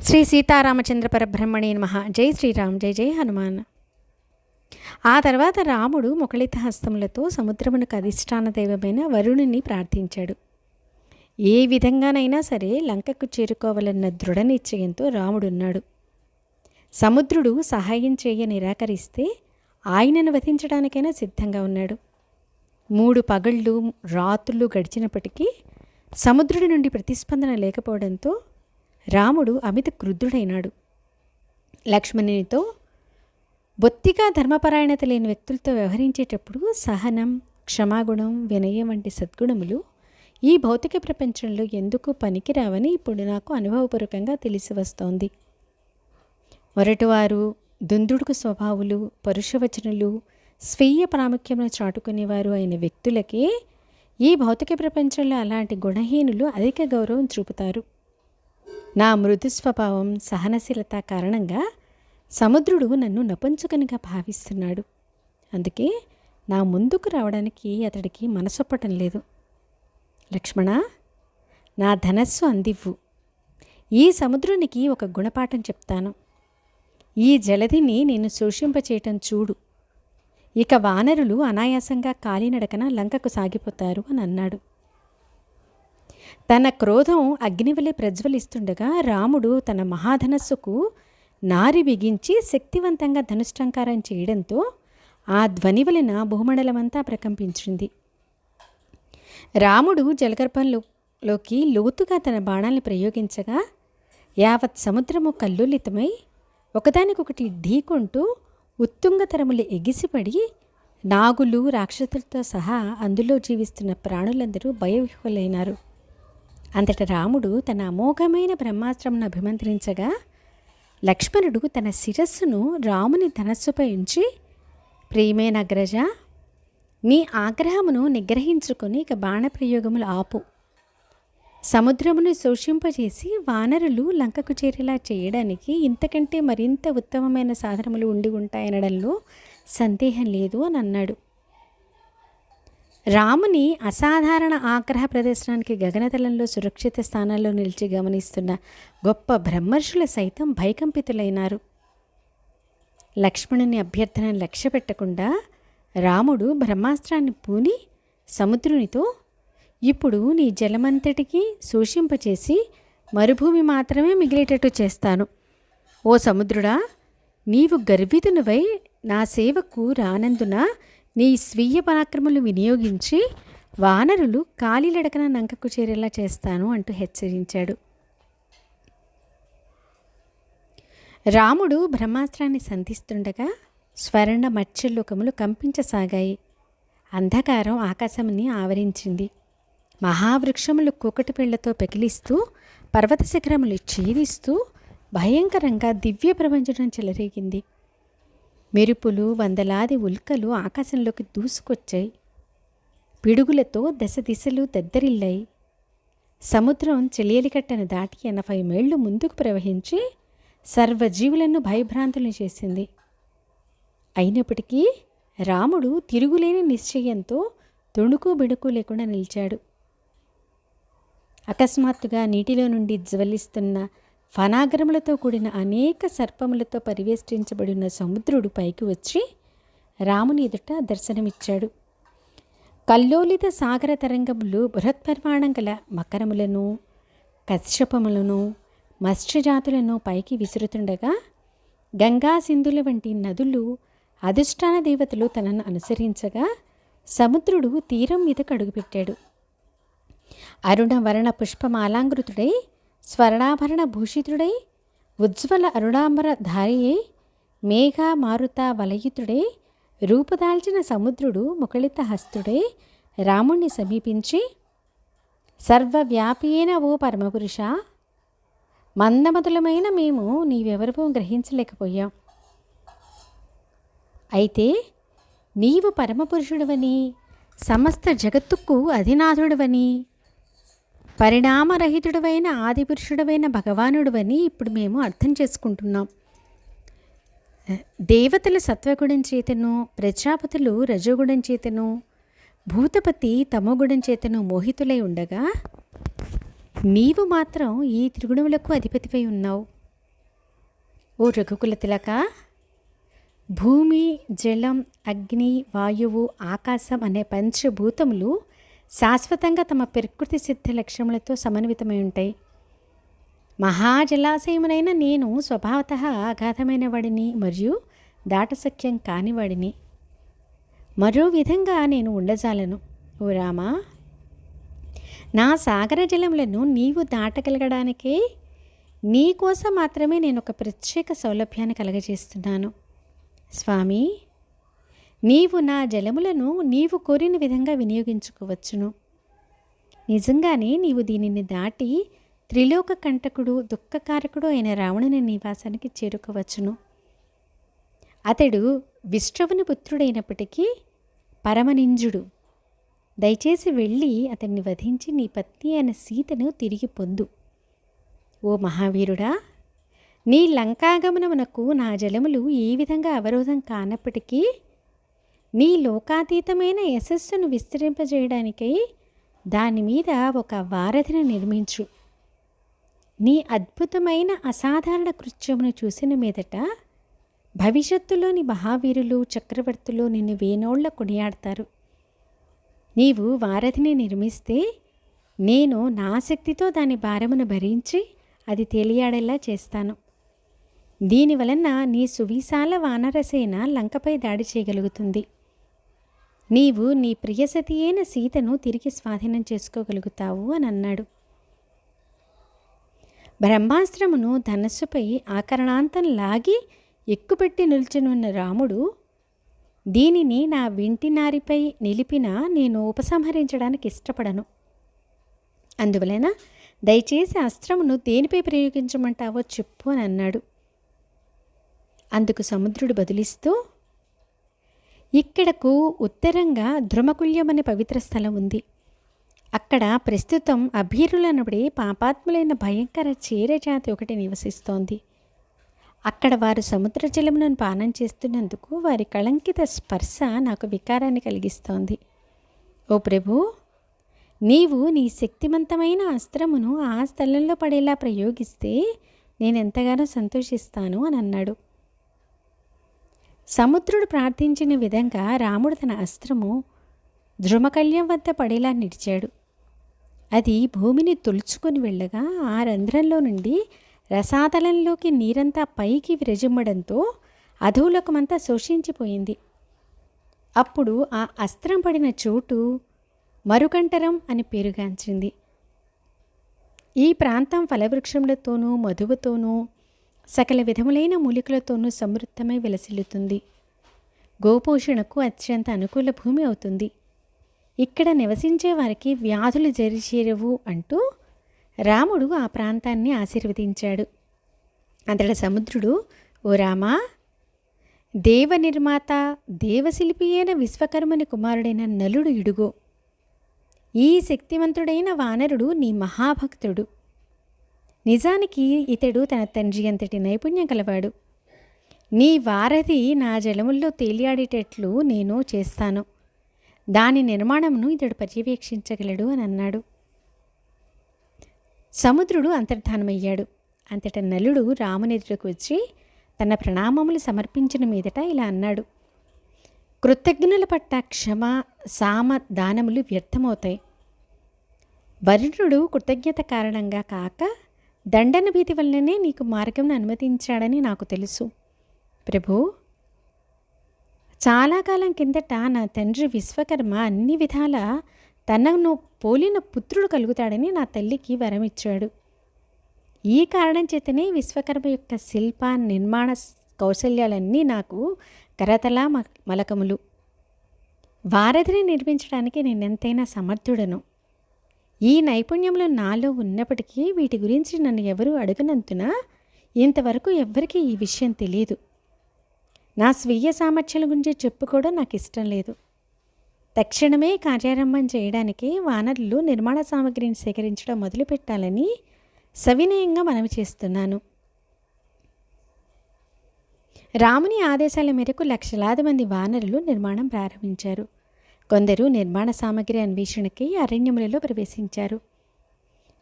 శ్రీ సీతారామచంద్ర పరబ్రహ్మణే నమ. జై శ్రీరామ్ జై జై హనుమాన్. ఆ తర్వాత రాముడు ముఖళిత హస్తములతో సముద్రమునకు అధిష్టాన దైవమైన వరుణుని ప్రార్థించాడు. ఏ విధంగానైనా సరే లంకకు చేరుకోవాలన్న దృఢ నిశ్చయంతో రాముడున్నాడు. సముద్రుడు సహాయం చేయ నిరాకరిస్తే ఆయనను వధించడానికైనా సిద్ధంగా ఉన్నాడు. మూడు పగళ్ళు రాత్రులు గడిచినప్పటికీ సముద్రుడి నుండి ప్రతిస్పందన లేకపోవడంతో రాముడు అమిత క్రుద్ధుడైనాడు. లక్ష్మణునితో బొత్తిగా ధర్మపరాయణత లేని వ్యక్తులతో వ్యవహరించేటప్పుడు సహనం క్షమాగుణం వినయం వంటి సద్గుణములు ఈ భౌతిక ప్రపంచంలో ఎందుకు పనికిరావని ఇప్పుడు నాకు అనుభవపూర్వకంగా తెలిసి వస్తోంది. మొరటివారు దుందుడుకు స్వభావులు పరుషవచనులు స్వీయ ప్రాముఖ్యమును చాటుకునేవారు అయిన వ్యక్తులకే ఈ భౌతిక ప్రపంచంలో అలాంటి గుణహీనులు అధిక గౌరవం చూపుతారు. నా మృదు స్వభావం సహనశీలత కారణంగా సముద్రుడు నన్ను నపుంచుకనిగా భావిస్తున్నాడు. అందుకే నా ముందుకు రావడానికి అతడికి మనసొప్పటం లేదు. లక్ష్మణ నా ధనస్సు అందివ్వు. ఈ సముద్రునికి ఒక గుణపాఠం చెప్తాను. ఈ జలధిని నేను శోషింపచేయటం చూడు. ఇక వానరులు అనాయాసంగా కాలినడకన లంకకు సాగిపోతారు అని అన్నాడు. తన క్రోధం అగ్నివలే ప్రజ్వలిస్తుండగా రాముడు తన మహాధనస్సుకు నారి బిగించి శక్తివంతంగా ధనుష్టంకారం చేయడంతో ఆ ధ్వని వలన భూమండలమంతా ప్రకంపించింది. రాముడు జలగర్భంలోకి లోతుగా తన బాణాలను ప్రయోగించగా యావత్ సముద్రము కల్లులితమై ఒకదానికొకటి ఢీకొంటూ ఉత్తుంగతరములు ఎగిసిపడి నాగులు రాక్షసులతో సహా అందులో జీవిస్తున్న ప్రాణులందరూ భయవిహులైనారు అంతట రాముడు తన అమోఘమైన బ్రహ్మాస్త్రమును అభిమంత్రించగా లక్ష్మణుడు తన శిరస్సును రాముని ధనస్సుపై ఉంచి ప్రియమైన అగ్రజ నీ ఆగ్రహమును నిగ్రహించుకొని ఇక బాణప్రయోగములు ఆపు. సముద్రమును శోషింపజేసి వానరులు లంకకు చేరేలా చేయడానికి ఇంతకంటే మరింత ఉత్తమమైన సాధనములు ఉండి ఉంటాయనడంలో సందేహం లేదు అని అన్నాడు. రాముని అసాధారణ ఆగ్రహ ప్రదర్శనానికి గగనతలంలో సురక్షిత స్థానాల్లో నిలిచి గమనిస్తున్న గొప్ప బ్రహ్మర్షుల సైతం భయకంపితులైనారు. లక్ష్మణుని అభ్యర్థనను లక్ష్య పెట్టకుండా రాముడు బ్రహ్మాస్త్రాన్ని పూని సముద్రునితో ఇప్పుడు నీ జలమంతటికి శోషింపచేసి మరుభూమి మాత్రమే మిగిలేటట్టు చేస్తాను. ఓ సముద్రుడా నీవు గర్వితునివై నా సేవకు రానందున నీ స్వీయ పరాక్రమలు వినియోగించి వానరులు కాలిలడకన నంకకు చేరేలా చేస్తాను అంటూ హెచ్చరించాడు. రాముడు బ్రహ్మాస్త్రాన్ని సంధిస్తుండగా స్వర్ణ మత్స్యలోకములు కంపించసాగాయి. అంధకారం ఆకాశముని ఆవరించింది. మహావృక్షములు కూకటి పిళ్ళతో పెకిలిస్తూ పర్వత శిఖరములు చీరిస్తూ భయంకరంగా దివ్య ప్రపంచం చెలరేగింది. మెరుపులు వందలాది ఉల్కలు ఆకాశంలోకి దూసుకొచ్చాయి. పిడుగులతో దశ దిశలు దద్దరిల్లాయి. సముద్రం చెలియలికట్టను దాటి ఎనభై మేళ్ళు ముందుకు ప్రవహించి సర్వజీవులను భయభ్రాంతులను చేసింది. అయినప్పటికీ రాముడు తిరుగులేని నిశ్చయంతో తొణుకు బిణుకు లేకుండా నిలిచాడు. అకస్మాత్తుగా నీటిలో నుండి జ్వలిస్తున్న ఫనాగ్రములతో కూడిన అనేక సర్పములతో పరివేష్టించబడిన సముద్రుడు పైకి వచ్చి రాముని ఎదుట దర్శనమిచ్చాడు. కల్లోలిత సాగర తరంగములు బృహత్పరిమాణం గల మకరములను కశ్యపములను మత్స్యజాతులను పైకి విసురుతుండగా గంగా సింధుల వంటి నదులు అధిష్టాన దేవతలు తనను అనుసరించగా సముద్రుడు తీరం మీద కడుగుపెట్టాడు అరుణ వరణ పుష్పమాలాంకృతుడై స్వర్ణాభరణ భూషితుడై ఉజ్వల అరుణాంబర ధారియై మేఘ మారుత వలయితుడై రూపుదాల్చిన సముద్రుడు ముఖళిత హస్తుడై రాముణ్ణి సమీపించి సర్వవ్యాపీన ఓ పరమపురుష. మందమతులమైన మేము నీవెవరివో గ్రహించలేకపోయాం. అయితే నీవు పరమపురుషుడవని సమస్త జగత్తుకు అధినాథుడవని పరిణామరహితుడవైన ఆదిపురుషుడవైన భగవానుడువని ఇప్పుడు మేము అర్థం చేసుకుంటున్నాం. దేవతల సత్వగుణం చేతను ప్రజాపతులు రజోగుణం చేతను భూతపతి తమోగుణం చేతను మోహితులై ఉండగా నీవు మాత్రం ఈ త్రిగుణములకు అధిపతిపై ఉన్నావు. ఓ రఘుకుల తిలక భూమి జలం అగ్ని వాయువు ఆకాశం అనే పంచభూతములు శాశ్వతంగా తమ ప్రకృతి సిద్ధ లక్ష్యములతో సమన్వితమై ఉంటాయి. మహాజలాశయమునైన నేను స్వభావత అగాధమైన వాడిని మరియు దాటసఖ్యం కానివాడిని మరో విధంగా నేను ఉండజాలను. ఓ రామా నా సాగర జలములను నీవు దాటగలగడానికే నీకోసం మాత్రమే నేను ఒక ప్రత్యేక సౌలభ్యాన్ని కలగజేస్తున్నాను. స్వామి నీవు నా జలములను నీవు కోరిన విధంగా వినియోగించుకోవచ్చును. నిజంగానే నీవు దీనిని దాటి త్రిలోక కంటకుడు దుఃఖకారకుడు అయిన రావణుని నివాసానికి చేరుకోవచ్చును. అతడు విష్ణువుని పుత్రుడైనప్పటికీ పరమనింజుడు. దయచేసి వెళ్ళి అతన్ని వధించి నీ పత్ని అయిన సీతను తిరిగి పొందు. ఓ మహావీరుడా నీ లంకాగమనమునకు నా జలములు ఏ విధంగా అవరోధం కానప్పటికీ నీ లోకాతీతమైన యశస్సును విస్తరింపజేయడానికై దాని మీద ఒక వారధిని నిర్మించు. నీ అద్భుతమైన అసాధారణ కృత్యమును చూసిన మీదట భవిష్యత్తులోని మహావీరులు చక్రవర్తులు నిన్ను వేనోళ్ళ కొనియాడతారు. నీవు వారధిని నిర్మిస్తే నేను నా శక్తితో దాని భారమును భరించి అది తేలియాడేలా చేస్తాను. దీని వలన నీ సువిశాల వానరసేన లంకపై దాడి చేయగలుగుతుంది. నీవు నీ ప్రియసతి అయిన సీతను తిరిగి స్వాధీనం చేసుకోగలుగుతావు అని అన్నాడు. బ్రహ్మాస్త్రమును ధనస్సుపై ఆకరణాంతం లాగి ఎక్కుపెట్టి నిల్చునున్న రాముడు దీనిని నా వింటి నారిపై నిలిపిన నేను ఉపసంహరించడానికి ఇష్టపడను. అందువలన దయచేసి అస్త్రమును దేనిపై ప్రయోగించమంటావో చెప్పు అని అన్నాడు. అందుకు సముద్రుడు బదిలిస్తూ ఇక్కడకు ఉత్తరంగా ధ్రుమకుల్యమనే పవిత్ర స్థలం ఉంది. అక్కడ ప్రస్తుతం అభీరులనబడి పాపాత్ములైన భయంకర చీరజాతి ఒకటి నివసిస్తోంది. అక్కడ వారు సముద్ర జలములను పానం చేస్తున్నందుకు వారి కళంకిత స్పర్శ నాకు వికారాన్ని కలిగిస్తోంది. ఓ ప్రభు నీవు నీ శక్తివంతమైన అస్త్రమును ఆ స్థలంలో పడేలా ప్రయోగిస్తే నేను ఎంతగానో సంతోషిస్తాను అని అన్నాడు. సముద్రుడు ప్రార్థించిన విధంగా రాముడు తన అస్త్రము ధ్రుమకల్యం వద్ద పడేలా నిడిచాడు. అది భూమిని తులుచుకొని వెళ్ళగా ఆ రంధ్రంలో నుండి రసాతలంలోకి నీరంతా పైకి విరజిమ్మడంతో అధోలోకమంతా శోషించిపోయింది. అప్పుడు ఆ అస్త్రం పడిన చోటు మరుకంటరం అని పేరుగాంచింది. ఈ ప్రాంతం ఫలవృక్షములతోనూ మధువుతోనూ సకల విధములైన మూలికలతోనూ సమృద్ధమై విలసిల్లుతుంది. గోపోషణకు అత్యంత అనుకూల భూమి అవుతుంది. ఇక్కడ నివసించే వారికి వ్యాధులు జరిచేరవు అంటూ రాముడు ఆ ప్రాంతాన్ని ఆశీర్వదించాడు. అంతట సముద్రుడు ఓ రామా! దేవ నిర్మాత దేవశిల్పి అయిన విశ్వకర్మని కుమారుడైన నలుడు ఇడుగో. ఈ శక్తివంతుడైన వానరుడు నీ మహాభక్తుడు. నిజానికి ఇతడు తన తండ్రి అంతటి నైపుణ్యం కలవాడు నీ వారధి నా జలముల్లో తేలియాడేటట్లు నేను చేస్తాను. దాని నిర్మాణమును ఇతడు పర్యవేక్షించగలడు అని అన్నాడు. సముద్రుడు అంతర్ధానమయ్యాడు. అంతట నలుడు రామునెదుటకు వచ్చి తన ప్రణామములు సమర్పించిన మీదట ఇలా అన్నాడు. కృతజ్ఞుల పట్ల క్షమ సామ దానములు వ్యర్థమవుతాయి. వరుణుడు కృతజ్ఞత కారణంగా కాక దండన భీతి వల్లనే నీకు మార్గం అనుమతించాడని నాకు తెలుసు. ప్రభు చాలా కాలం కిందట నా తండ్రి విశ్వకర్మ అన్ని విధాల తనను పోలిన పుత్రుడు కలుగుతాడని నా తల్లికి వరమిచ్చాడు ఈ కారణం చేతనే విశ్వకర్మ యొక్క శిల్ప నిర్మాణ కౌశల్యాలన్నీ నాకు కరతలా మలకములు. వారధిని నిర్మించడానికి నేనెంతైనా సమర్థుడను. ఈ నైపుణ్యంలో నాలో ఉన్నప్పటికీ వీటి గురించి నన్ను ఎవరూ అడగనందున ఇంతవరకు ఎవ్వరికీ ఈ విషయం తెలియదు. నా స్వీయ సామర్థ్యాల గురించి చెప్పుకోవడం నాకు ఇష్టం లేదు. తక్షణమే కార్యారంభం చేయడానికి వానరులు నిర్మాణ సామగ్రిని సేకరించడం మొదలుపెట్టాలని సవినయంగా మనవి చేస్తున్నాను. రాముని ఆదేశాల మేరకు లక్షలాది మంది వానరులు నిర్మాణం ప్రారంభించారు. కొందరు నిర్మాణ సామగ్రి అన్వేషణకి అరణ్యములలో ప్రవేశించారు.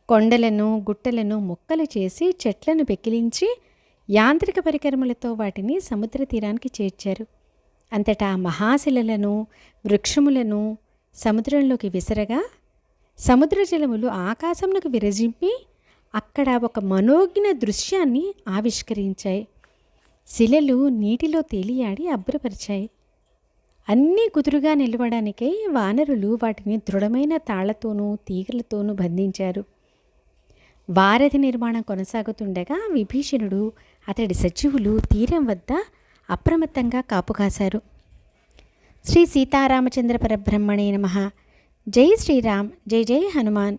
కొండలను గుట్టలను మొక్కలు చేసి చెట్లను పెకిలించి యాంత్రిక పరికరములతో వాటిని సముద్ర తీరానికి చేర్చారు. అంతటా మహాశిలలను వృక్షములను సముద్రంలోకి విసరగా సముద్ర జలములు ఆకాశంలోకి విరజింపి అక్కడ ఒక మనోజ్ఞ దృశ్యాన్ని ఆవిష్కరించాయి. శిలలు నీటిలో తేలియాడి అబ్బురపరిచాయి. అన్నీ కుదురుగా నిలవడానికై వానరులు వాటిని దృఢమైన తాళ్ళతోనూ తీగలతోనూ బంధించారు. వారధి నిర్మాణం కొనసాగుతుండగా విభీషణుడు అతడి సచివులు తీరం వద్ద అప్రమత్తంగా కాపు కాశారు. శ్రీ సీతారామచంద్ర పరబ్రహ్మణే నమ. జై శ్రీరామ్ జై జై హనుమాన్.